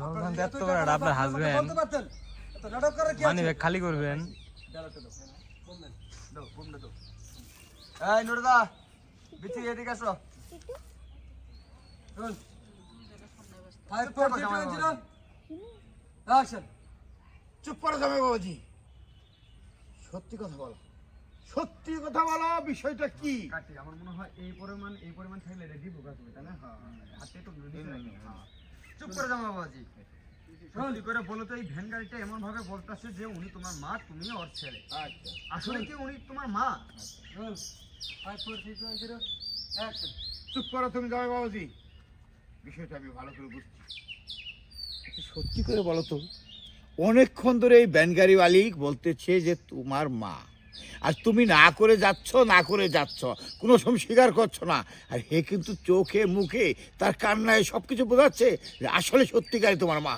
পারেন আপনার হাজবেন্ড বলতে পারতেন এত নাটক করার কি মানি খালি করবেন। দাও এই নুরদা বিচি এদিকে আসো। ফাইভ ফোর অ্যাকশন চুপ করে জামাই বাবাজি। সত্যি কথা বলো। সত্যি কথা বলো বিষয়টা কি? কাটি আমার মনে হয় এই পরিমাণ এই পরিমাণ থাকলে রেডি বোকা তুমি তাই না? হাতে তো চুপ করে যাও বাবাজি। সত্যি করে বলো তো এই ভ্যান গাড়িটা এমন ভাবে বলতেছে যে উনি তোমার মা তুমি ওর ছেলে। আচ্ছা। আসলে কি উনি তোমার মা? ফাইভ ফোর জিরো অ্যাকশন চুপ করো তুমি জামাই বাবাজি। বিষয়টা আমি ভালো করে বুঝছি। আচ্ছা, সত্যি করে বলো তো অনেকক্ষণ ধরে এই ব্যানগাড়ি মালিক বলতেছে যে তোমার মা। আর তুমি না করে যাচ্ছ, না করে যাচ্ছ, কোনো সময় স্বীকার করছ না। আর হে কিন্তু চোখে, মুখে, তার কান্নায় সব কিছু বোঝাচ্ছে। আসলে সত্যিকারই তোমার মা।